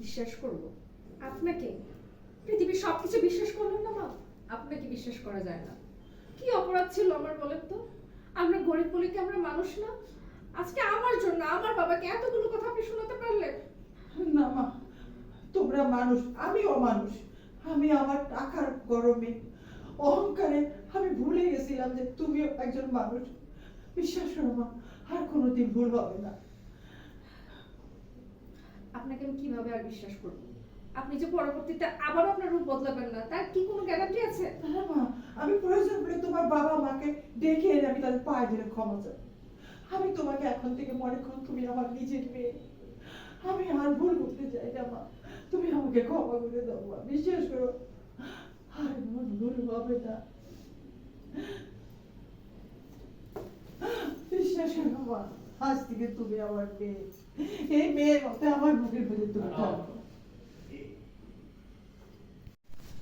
বিশ্বাস করব? আপনাকে? পৃথিবীর সবকিছু বিশ্বাস করলেন না মা? আপনাকে বিশ্বাস করা যায় না। কি অপরাধ ছিল আমার বলেন তো? আমরা গরিব বলে কি আমরা মানুষ না? আজকে আমার জন্য আমার বাবাকে এতগুলো কথা আপনি শোনাতে পারলেন? না মা তোমরা মানুষ আমিও মানুষ আমি আমার টাকার গরমে অহংকারে আমি ভুলে গেছিলাম যে তুমিও একজন মানুষ। বিশ্বাস করো মা আর কোনোদিন ভুল হবে না। আপনাকে আমি কীভাবে আর বিশ্বাস করব? আপনি যে পরবর্তীতে আবার আপনার রূপ বদলাবেন না, তার কি কোনো গ্যারান্টি আছে? হ্যাঁ মা, আমি প্রয়োজন পড়লে তোমার বাবা মাকে ডেকে এনে আমি তাদের পায়ে ধরে ক্ষমা চাই। আমি তোমাকে এখন থেকে মনে করো তুমি আমার নিজের মেয়ে। আমি আর ভুল করতে চাই না মা। তুমি আমাকে ক্ষমা করে দাও মা, বিশ্বাস করো। আর মন ভুল হবে না। বিশ্বাস করো মা, আজ থেকে তুমি আমার মেয়ে। এই মেয়ের মতো আমার মধ্যে তুমি থাকো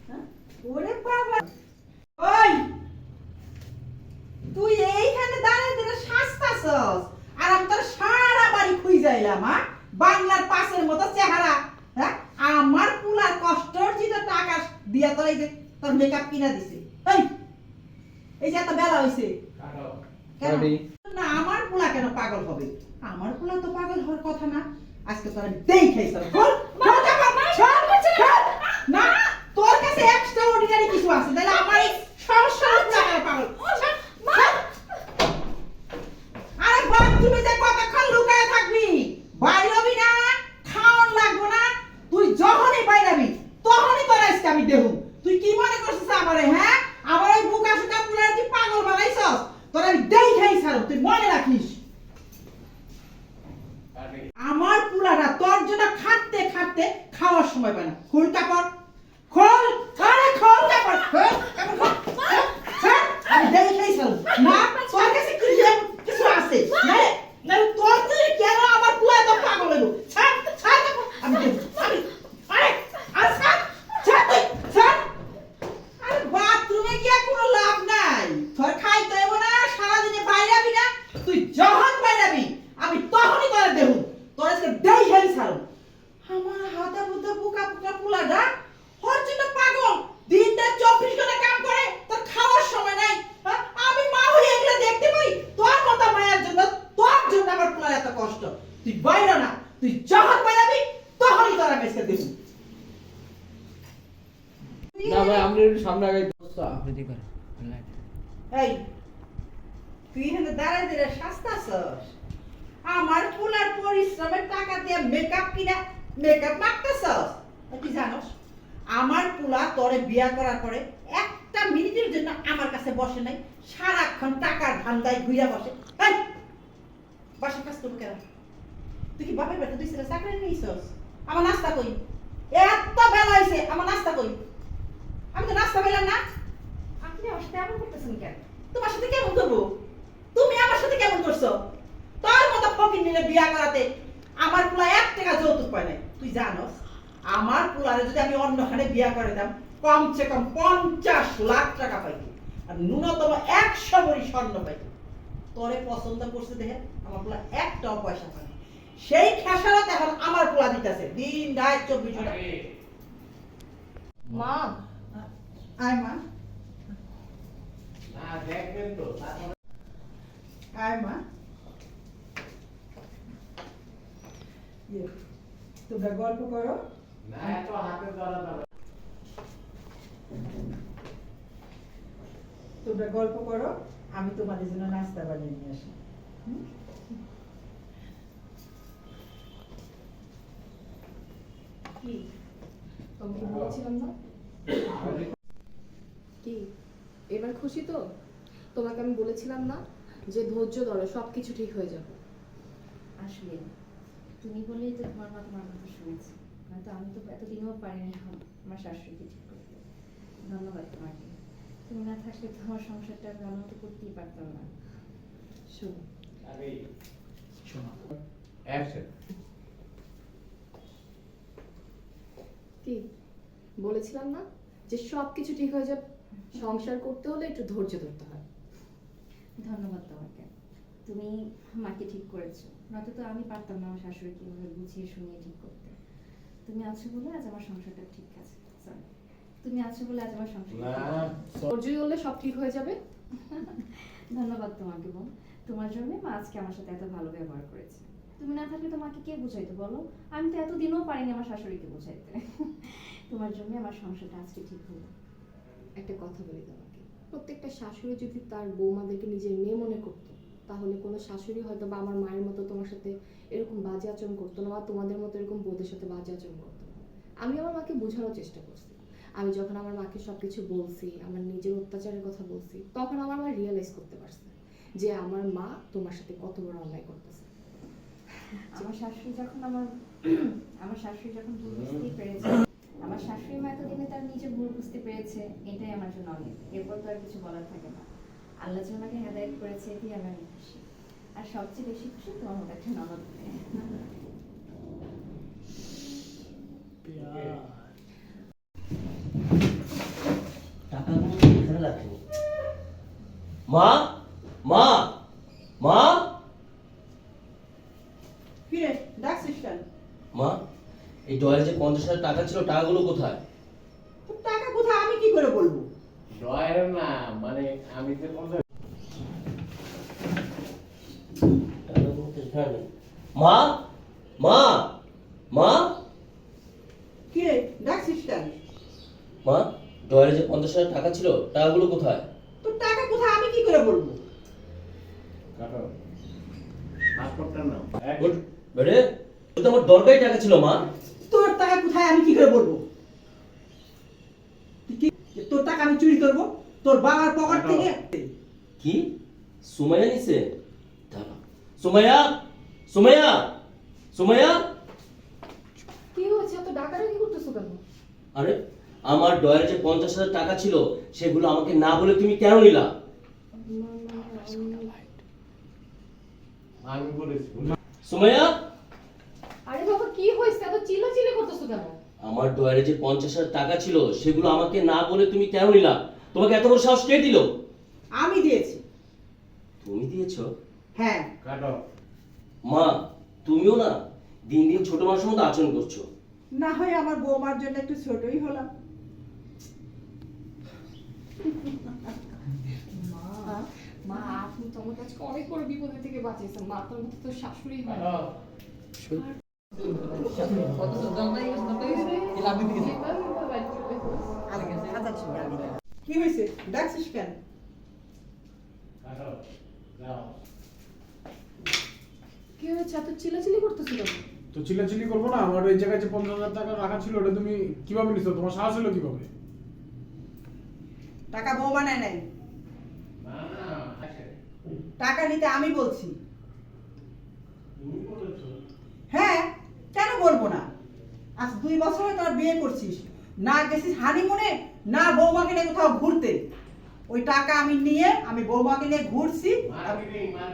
হ্যাঁ? ওরে বাবা। ওই! তুই এইখানে দাঁড়িয়ে দাঁড়িয়ে শাস্তাছস আর আমি তোর সারা বাড়ি খুই যাইলাম হ্যাঁ? বাংলার পাশের মতো চেহারা হ্যাঁ? আমার পুলার কষ্ট অর্জিত টাকা দিয়া তোর এই যে তোর মেকআপ কিনা দিছে। এই! এই যে এত বেলা হইছে। কেন? পোলা কেন পাগল হবে? আমার পোলা তো পাগল হওয়ার কথা না। আজকে আমি জামা ছাড় ছাড়। না তোর কাছে এক্সট্রা অর্ডিনারি কিছু আছে তাহলে আমার এই না পাগল? ছাড়, ছাড়। আরে বাথরুমে যে কতক্ষণ লুকায় থাকবি? বাইরবি না খাওয়ান লাগবো না তুই যখনই বাইরাবি তখনই তোর আজকে আমি দেহু তুই কি মনে করছিস আমারে হ্যাঁ আমার ওই বুকা সুকা পুলার কি পাগল বানাইছস তোর আমি দেই খাই ছাড়ো তুই মনে রাখিস আমার পুলারা তোর জন্য খাটতে খাটতে খাওয়ার সময় পায় না খোল কাপড় খোল আরে খোল কাপড় খোল কাপড় খোল ছাড়, আমি দেই খাই ছাড়ো না তোর কাছে কি যে- কিছু আছে না না তোর থেকে কেন আমার পুলা এত পাগল হইল ছাড় ছাড় কাপড় আমি দেব আমি আরে আরে ছাড় ছাড় তুই ছাড় আরে বাথরুমে গিয়ে কোনো লাভ নাই তোর খাইতে হইব না সারাদিনে বাইরাবি না তুই যখন বাইরাবি আমি তখনই তোরে দেব তোর আজকে দেই হেল ছাড়ো আমার হাতা বুতা বুকা বুকা পুলাটা ওর জন্য পাগল। দিনটা চব্বিশ ঘণ্টা কাম করে তোর খাওয়ার সময় নাই। হ্যাঁ? আমি মা হয়ে এগুলো দেখতে পাই। তোর মতো মায়ের জন্য তোর জন্য আমার পুলার এত কষ্ট। তুই বাইরে না তুই যখন বাইরাবি তখনই তোরা বেসকে দেব। না ভাই আপনি একটু সামনে আগে দোস্ত আপনি দি করে এই তুই এখানে দাঁড়ায় দাঁড়ায় সাজতাছস? আমার পুলার পরিশ্রমের টাকা দিয়ে মেকআপ কিনা মেকআপ মাখতেছস? তুই জানোস? আমার পুলা তোরে বিয়া করার পরে একটা মিনিটের জন্য আমার কাছে বসে নাই, সারাক্ষণ টাকার ধান্দায় ঘুরে বসে। বাসা কাজ করব কেন? তুই কি বাপের বেটা তুই সেটা চাকরি নিয়েছস আমার নাস্তা কই? এত বেলা হয়েছে আমার নাস্তা কই? আমি তো নাস্তা পেলাম না। আপনি আমার সাথে এমন করতেছেন কেন? তোমার সাথে কেমন করব? তুমি আমার সাথে কেমন করছ? তোর মতো ফকির নিলে বিয়া করাতে আমার পোলা এক টাকা যৌতুক পায় নাই। তুই জানোস? আমার পোলারে যদি আমি অন্যখানে বিয়া করে দাম কমসে কম পঞ্চাশ লাখ টাকা পাইতি আর ন্যূনতম একশো ভরি স্বর্ণ পাইতি তোরে পছন্দ করছে দেখে আমার পোলা একটাও পয়সা পায় সেই খেসারত এখন আমার পোলা দিতেছে। দিন রাত চব্বিশ ঘণ্টা। মা। আয় মা। না দেখবেন তো আয় মা। ইয়ে, তোমরা গল্প করো। না এত হাতে ধরা ধরা। তোমরা গল্প করো আমি তোমাদের জন্য নাস্তা বানিয়ে নিয়ে আসি। কি? তোমাকে বলেছিলাম না? কি? এবার খুশি তো? তোমাকে আমি বলেছিলাম না যে ধৈর্য ধরো সব কিছু ঠিক হয়ে যাবে। আসলে তুমি বলেই তো তোমার মা তোমার কথা শুনেছি। নয়তো আমি তো এতদিনও পারিনি এখন আমার শাশুড়িকে ঠিক করতে। ধন্যবাদ তোমাকে। তুমি না থাকলে তো আমার সংসারটা আমি ভালো মতো করতেই পারতাম না। শোনো। কি? বলেছিলাম না যে সব কিছু ঠিক হয়ে যাবে? সংসার করতে হলে একটু ধৈর্য ধরতে হয়। ধন্যবাদ তোমাকে। তুমি মাকে ঠিক করেছ। নয়তো তো আমি পারতাম না আমার শাশুড়িকে এভাবে বুঝিয়ে শুনিয়ে ঠিক করতে। তুমি আছো বলে আজ আমার সংসারটা ঠিক আছে। সরি তুমি আছো বলে আজ আমার না ঠিক হলে সব ঠিক হয়ে যাবে? ধন্যবাদ তোমাকে বোন তোমার জন্য মা আজকে আমার সাথে এত ভালো ব্যবহার করেছে। তুমি না থাকলে তোমাকে কে বুঝাইতো বলো? আমি তো এতদিনও পারিনি আমার শাশুড়িকে বুঝাইতে। তোমার জন্য আমার সংসারটা আজকে ঠিক হলো। একটা কথা বলি তোমাকে। প্রত্যেকটা শাশুড়ি যদি তার বৌমাদেরকে নিজের মেয়ে মনে করতো তাহলে কোনো শাশুড়ি হয়তো বা আমার মায়ের মতো তোমার সাথে এরকম বাজে আচরণ করতো না বা তোমাদের মতো এরকম বোধের সাথে বাজে আচরণ করতো না। আমি আমার মাকে বোঝানোর চেষ্টা করছি। আমি যখন আমার মাকে সব কিছু বলছি আমার নিজের অত্যাচারের কথা বলছি তখন আমার মা রিয়েলাইজ করতে পারছে যে আমার মা তোমার সাথে কত বড় অন্যায় করতেছে। আমার শাশুড়ি যখন আমার আমার শাশুড়ি যখন ভুল বুঝতেই পেরেছে আমার শাশুড়ি মা এতদিনে তার নিজের ভুল বুঝতে পেরেছে এটাই আমার জন্য অনেক এরপর তো আর কিছু বলার থাকে না। আল্লাহ যে আমাকে হেদায়ত করেছে এতেই আমি অনেক খুশি। আর সবচেয়ে বেশি খুশি তোমার এখানে রাখো? মা মা মা। ফিরে ডাকছিস কেন? মা এই ডয়ের যে পঞ্চাশ হাজার টাকা ছিল টাকাগুলো কোথায় তোর টাকা কোথায় আমি কি করে বলব ডয়ের না মানে আমি যে বলতে টাকাগুলো তো এখানে নেই। মা মা মা। কি? রে ডাকছিস কেন মা ডয়ের যে পঞ্চাশ হাজার টাকা ছিল টাকাগুলো কোথায়? তোর টাকা কোথায়? আমি কি করে বলব? কাটো। পাসপোর্টটা নাও। তো আমার দরকারি টাকা ছিল মা। তোর টাকা কোথায়? আমি কি করে বলব? কি? তোর টাকা আমি চুরি করব? তোর বাবার পকেট থেকে? কি? সুমাইয়া নিছে? দাঁড়া। সুমাইয়া! সুমাইয়া সুমাইয়া। কি হয়েছে? এত ডাকাডাকি করতেছো কেন? আরে আমার ডয়ের যে পঞ্চাশ হাজার টাকা ছিল সেগুলো আমাকে না বলে তুমি কেন নিলা? আমি বলেছি। সুমাইয়া। আরে বাবা কি হয়েছে? এত চিল্লাচিল্লি করতেছো কেন? আমার ডয়ারে যে পঞ্চাশ হাজার টাকা ছিল সেগুলো আমাকে না বলে তুমি কেন নিলা? তোমাকে এত বড় সাহস কে দিল? আমি দিয়েছি। তুমি দিয়েছ? হ্যাঁ। কাটো। মা তুমিও না দিন দিন ছোট মানুষের মতো আচরণ করছ। না হয় আমার বৌমার জন্য একটু ছোটই হলাম। মা মা আপনি তো আমার কাছে অনেক বড় থেকে বাঁচিয়েছেন। মা আপনার মতো তো শাশুড়ি হয় কি হয়েছে? ডাকছিস কেন কাটো যাও কি হয়েছে এত চিল্লাচিল্লি করতেছো কেন তো চিল্লাচিল্লি করব না আমার এই জায়গায় যে পঞ্চাশ হাজার টাকা রাখা ছিল ওটা তুমি কীভাবে নিছো? তোমার সাহস হলো কীভাবে? টাকা বৌমা নেয় নাই? টাকা নিতে আমি বলছি। হ্যাঁ কেন বলব না? আজ দুই বছর হয়ে তোর বিয়ে করছিস। না গেছিস হানিমুনে না বৌমাকে নিয়ে কোথাও ঘুরতে। ওই টাকা আমি নিয়ে আমি বৌমাকে নিয়ে ঘুরছি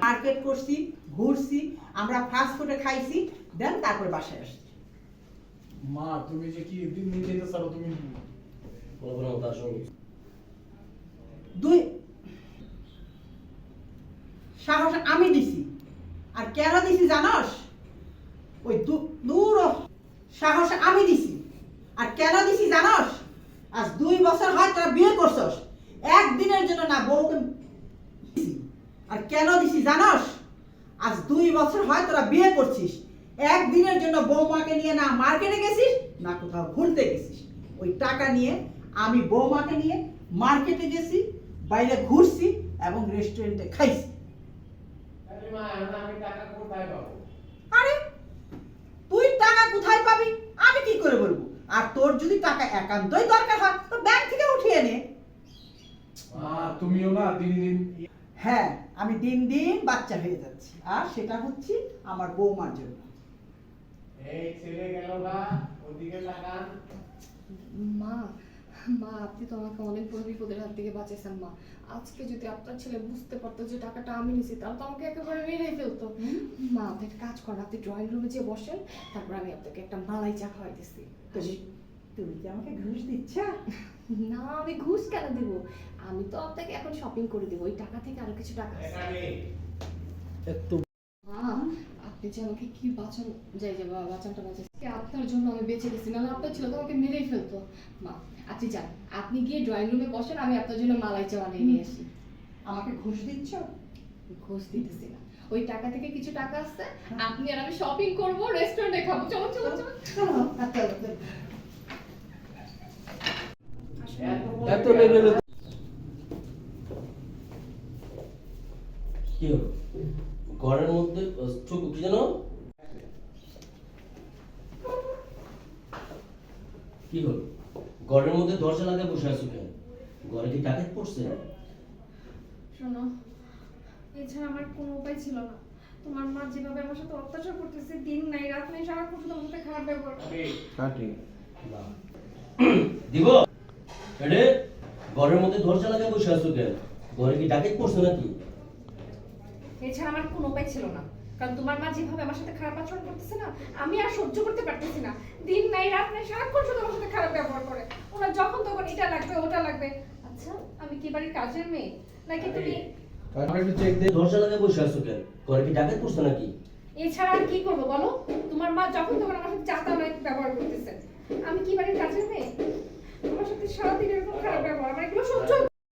মার্কেট করছি। ঘুরছি আমরা ফাস্ট ফুডে খাইছি দেন তারপর বাসায় আসছি। মা তুমি যে কি দিন দিন যেতে চাও তুমি কোনো মতো আসো দুই সাহস আমি দিছি। আর কেন দিছি জানস? ওই দূর সাহস আমি দিছি। আর কেন দিছি জানস? আজ দুই বছর হয় তোরা বিয়ে করছস। একদিনের জন্য না বউকে আর কেন দিছি জানস? আজ দুই বছর হয় তোরা বিয়ে করছিস। একদিনের জন্য বৌমাকে নিয়ে না মার্কেটে গেছিস না কোথাও ঘুরতে গেছিস। ওই টাকা নিয়ে আমি বৌমাকে নিয়ে মার্কেটে গেছি বাইরে ঘুরছি এবং রেস্টুরেন্টে খাইছি। আরে তুই টাকা কোথায় পাবি? আমি কি করে বলব? আর তোর যদি টাকা একান্তই দরকার হয় তো ব্যাংক থেকে উঠিয়ে নে। তুমিও না দিন দিন হ্যাঁ আমি দিন দিন বাচ্চা হয়ে যাচ্ছি। আর সেটা হচ্ছে আমার বৌমার জন্য। এই ছেলে গেল না? ওদিকে তাকান। মা মা আপনি তো আমাকে অনেক বড় বিপদের হাত থেকে বাঁচিয়েছেন মা। আজকে যদি আপনার ছেলে বুঝতে পারতো যে টাকাটা আমি নিছি তাহলে তো আমাকে একেবারে মেরে ফেলতো। মা আপনি একটা কাজ করেন আপনি ড্রয়িং রুমে যেয়ে বসেন তারপর আমি আপনাকে একটা মালাই চা খাওয়াই দিচ্ছি তুমি কি আমাকে ঘুষ দিচ্ছ? না আমি ঘুষ কেন দেব? আমি তো আপনাকে এখন শপিং করে দেবো ওই টাকা থেকে আরও কিছু টাকা আছে। এখানে। মা আপনি আপনি যে আমাকে কি বাঁচান যাই যাবা বাঁচানটা বাঁচান আপনার জন্য আমি বেঁচে গেছি নাহলে আপনার ছিল তো আমাকে মেরেই ফেলতো। মা আপনি যান আপনি গিয়ে ড্রয়িং রুমে বসেন আমি আপনার জন্য মালাই চা বানিয়ে নিয়ে আসি। আমাকে ঘুষ দিচ্ছ? ঘুষ দিতেছি না। ওই টাকা থেকে কিছু টাকা আসছে আপনি আর আমি শপিং করব রেস্টুরেন্টে খাব। চলো চলো চলো চলো, হাঁটতে হবে। এত লেভেলে কি হলো? ঘরের মধ্যে আহ, কি জানো কি হলো? ঘরের মধ্যে দরজা লাগিয়ে বসে আছো কেন? ঘরে কি ডাকাত পড়ছে? শোনো এছাড়া আমার কোনো উপায় ছিল না। তোমার মা যেভাবে আমার সাথে অত্যাচার করতেছে দিন নাই রাত নাই সারাক্ষণ শুধু আমার সাথে খারাপ ব্যবহার করে। কাটি। না। দিব? এডে ঘরের মধ্যে দরজা লাগিয়ে বসে আছো কেন? ঘরে কি ডাকাত পড়ছে নাকি? এছাড়া আমার কোনো উপায় ছিল না। কারণ তোমার মা যেভাবে আমার সাথে খারাপ আচরণ করতেছে না আমি আর সহ্য করতে পারতেছি না। দিন নাই রাত নাই সারাক্ষণ শুধু আমার সাথে খারাপ ব্যবহার করে। ওনার যখন তখন এটা লাগবে ওটা লাগবে। আচ্ছা আমি কি বাড়ির কাজের মেয়ে? নাকি তুমি কাটি একটু চেক দে দরজা লাগিয়ে বসে আছো কেন? ঘরে কি ডাকাত পড়ছে নাকি? এছাড়া আর কি করব বলো? তোমার মা যখন তখন আমার সাথে চাতা ব্যবহার করতেছে। আমি কি বাড়ির কাজের মেয়ে? আমার সাথে সারাদিন এরকম খারাপ ব্যবহার আমার এগুলো সহ্য